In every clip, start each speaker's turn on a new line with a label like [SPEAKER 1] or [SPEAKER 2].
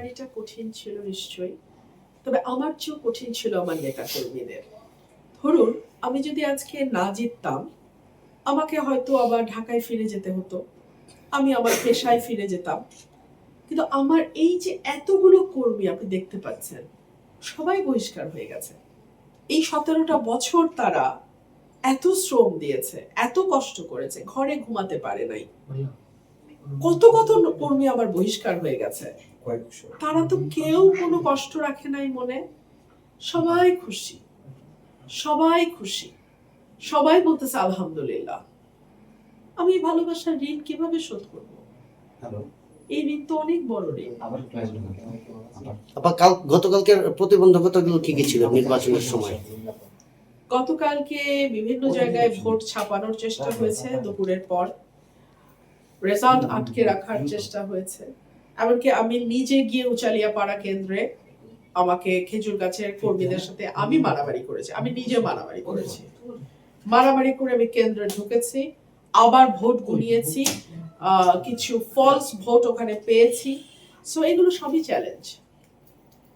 [SPEAKER 1] জার্নিটা কঠিন ছিল নিশ্চয়ই, তবে আমার চেয়েও কঠিন ছিল আমার নেতা কর্মীদের ধরুন, আমি যদি আজকে না জিততাম, আমাকে হয়তো আবার ঢাকায় ফিরে যেতে হতো, আমি আমার পেশায় ফিরে যেতাম। কিন্তু আমার এই যে এতগুলো কর্মী আপনি দেখতে পাচ্ছেন, সবাই বহিষ্কার হয়ে গেছে। এই সতেরোটা বছর তারা এত শ্রম দিয়েছে, এত কষ্ট করেছে, ঘরে ঘুমাতে পারে নাই। কত কত কর্মী আমার বহিষ্কার হয়ে গেছে। তারা তো কেউ কোনো কষ্ট রাখে নাই মনে। সবাই খুশি। সবাই খুশি। সবাই বলতেছে আলহামদুলিল্লাহ। আমি এই ভালোবাসার ঋণ কীভাবে শোধ করব? এই ঋণ তো অনেক বড় ঋণ।
[SPEAKER 2] আপা কাল গতকালকের প্রতিবন্ধকতাগুলো কি কি ছিল নির্বাচনের সময়?
[SPEAKER 1] গতকালকে বিভিন্ন জায়গায় ভোট ছাপানোর চেষ্টা হয়েছে দুপুরের পর। রেজাল্ট আটকে রাখার চেষ্টা হয়েছে। এমনকি আমি নিজে গিয়ে উচালিয়া পাড়া কেন্দ্রে আমাকে খেজুর গাছের কর্মীদের সাথে আমি মারামারি করেছি। আমি নিজে মারামারি করেছি। মারামারি করে আমি কেন্দ্রে ঢুকেছি। আবার ভোট গুনিয়েছি। কিছু ফলস ভোট ওখানে পেয়েছি। সো এগুলো সবই চ্যালেঞ্জ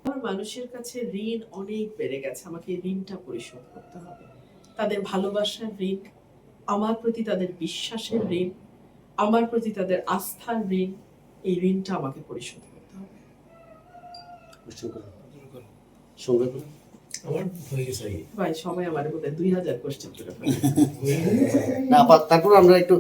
[SPEAKER 1] আমার মানুষের কাছে ঋণ অনেক বেড়ে গেছে। আমাকে ঋণটা পরিশোধ করতে হবে। তাদের ভালোবাসার ঋণ, আমার প্রতি তাদের বিশ্বাসের ঋণ আমার প্রতি তাদের আস্থার ঋণ এই ঋণটা আমাকে পরিশোধ করতে হবে।
[SPEAKER 3] আমার হয়ে গেছে
[SPEAKER 1] ভাই সময় আমার বোধ দুই হাজার কোশ্চেন করে
[SPEAKER 2] না তারপর আমরা একটু?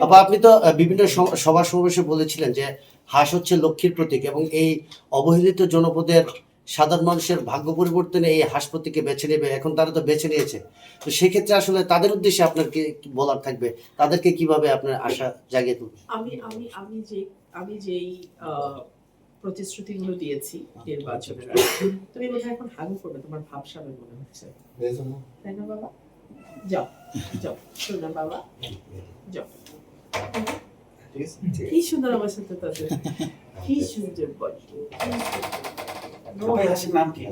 [SPEAKER 2] আপা আপনি তো বিভিন্ন সভা সমাবেশে বলেছিলেন যে হাঁস হচ্ছে লক্ষ্মীর প্রতীক এবং এই অবহেলিত জনপদের সাধারণ মানুষের ভাগ্য পরিবর্তনে এই হাঁস প্রতীককে বেছে নেবে এখন তারা তো বেছে নিয়েছে। তো সেক্ষেত্রে আসলে তাদের উদ্দেশ্যে আপনার কি বলার থাকবে? তাদেরকে কীভাবে আপনার আশা জাগিয়ে তুলবে?
[SPEAKER 1] আমি আমি আমি যে আমি যেই প্রতিশ্রুতিগুলো দিয়েছি নির্বাচনের তুমি বোধহয় এখন হাগু করবে তোমার ভাবসাবে মনে হচ্ছে। তাই না বাবা? যাও যাও শোনা বাবা। যাও। কি সুন্দর আমার সাথে তাদের কি সুন্দর বল
[SPEAKER 4] হাসির নাম কি?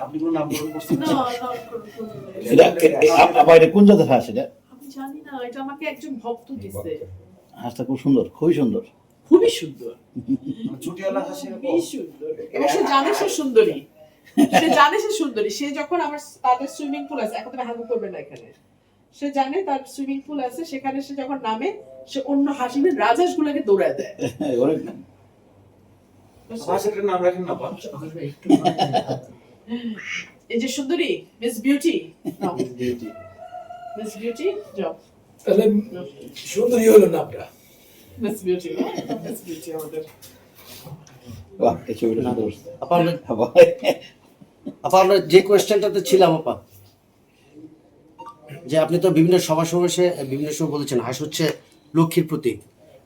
[SPEAKER 4] আপনি কোনো নাম গ্রহণ
[SPEAKER 1] না, না, কোনো- কোনো-
[SPEAKER 5] এটা কোন জাতের হাঁস এটা
[SPEAKER 1] আমি জানি না এটা আমাকে একজন ভক্ত
[SPEAKER 5] হাঁসটা খুব সুন্দর খুবই সুন্দর
[SPEAKER 1] খুবই সুন্দর
[SPEAKER 4] হাসির
[SPEAKER 1] খুবই সুন্দর এবং সে জানে সে সুন্দরী সে জানে সে সুন্দরী সে যখন আমার তাদের সুইমিং পুল আছে এখন তুমি হাগু করবে না এখানে সে জানে তার সুইমিং পুল আছে সেখানে সে যখন নামে সে অন্য হাসিমের রাজহাঁস গুলোকে দৌড়ায় দেয়
[SPEAKER 5] অনেক
[SPEAKER 4] নাম রাখেন না
[SPEAKER 1] এই যে সুন্দরী মিস বিউটি মিস বিউটি যাও।
[SPEAKER 3] তাহলে সুন্দরী হলো নামটা
[SPEAKER 1] মিস বিউটি মিস বিউটি আমাদের।
[SPEAKER 5] বাহ এই ছবিটা সুন্দর। করছে।
[SPEAKER 2] আপা
[SPEAKER 5] আপা,
[SPEAKER 2] আপা আমরা যে কোয়েশ্চেনটাতে ছিলাম আপা যে আপনি তো বিভিন্ন সভা সমাবেশে বিভিন্ন সময় বলেছেন হাঁস হচ্ছে লক্ষ্মীর প্রতীক।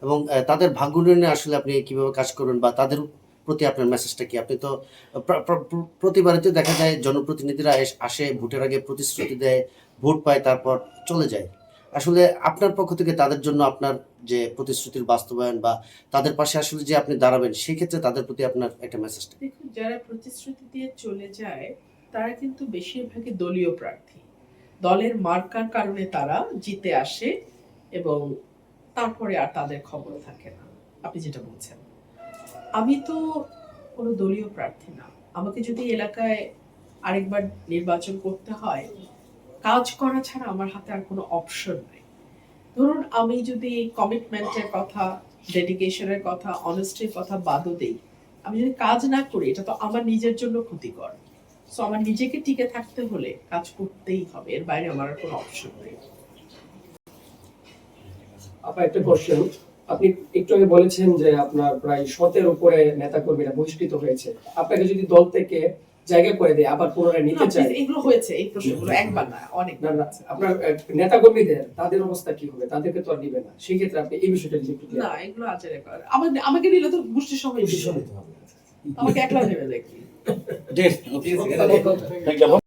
[SPEAKER 2] এবং তাদের ভাগ্য আসলে আপনি কীভাবে কাজ করবেন বা তাদের প্রতি আপনার মেসেজটা কি? আপনি তো, প্র- প্র- প্র- প্রতিবারই তো দেখা যায় জনপ্রতিনিধিরা আসে, ভোটের আগে প্রতিশ্রুতি দেয়, ভোট পায়, তারপর চলে যায়। আসলে আপনার পক্ষ থেকে তাদের জন্য আপনার যে প্রতিশ্রুতির বাস্তবায়ন বা তাদের পাশে আসলে যে আপনি দাঁড়াবেন, সেই ক্ষেত্রে তাদের প্রতি আপনার একটা মেসেজটা
[SPEAKER 1] দেখুন, যারা প্রতিশ্রুতি দিয়ে চলে যায়, তারা কিন্তু বেশিরভাগই দলীয় প্রার্থী। দলের মার্কার কারণে তারা জিতে আসে এবং তারপরে আর তাদের খবর থাকে না। আপনি যেটা বলছেন। আমি তো কোনো দলীয় প্রার্থী না। আমাকে যদি এলাকায় আরেকবার নির্বাচন করতে হয়, কাজ করা ছাড়া আমার হাতে আর কোনো অপশন নেই। ধরুন আমি যদি কমিটমেন্টের কথা ডেডিকেশনের কথা অনেস্টির কথা বাদও দেই, আমি যদি কাজ না করি, এটা তো আমার নিজের জন্য ক্ষতিকর। সো আমার নিজেকে টিকে থাকতে হলে কাজ করতেই হবে, এর বাইরে আমার কোনো অপশন নেই।
[SPEAKER 6] আপা একটা কোশ্চেন আপনি একটু আগে বলেছেন যে আপনার প্রায় শতের উপরে নেতা কর্মীরা বহিষ্কৃত হয়েছে। আপনাকে যদি দল থেকে জায়গা করে দেয় আবার পুনরায় নিতে চায়?
[SPEAKER 1] এগুলো হয়েছে এই প্রশ্নগুলো একবার না অনেক
[SPEAKER 6] না না আপনার নেতা কর্মীদের তাদের অবস্থা কি হবে? তাদেরকে তো আর নিবে না। সেই ক্ষেত্রে আপনি এই বিষয়টা যদি একটু
[SPEAKER 1] না এগুলো আচারে কর আমাকে আমাকে নিলে তো গোষ্ঠীর সময় বিষয় আমাকে একলা ভেবে দেখি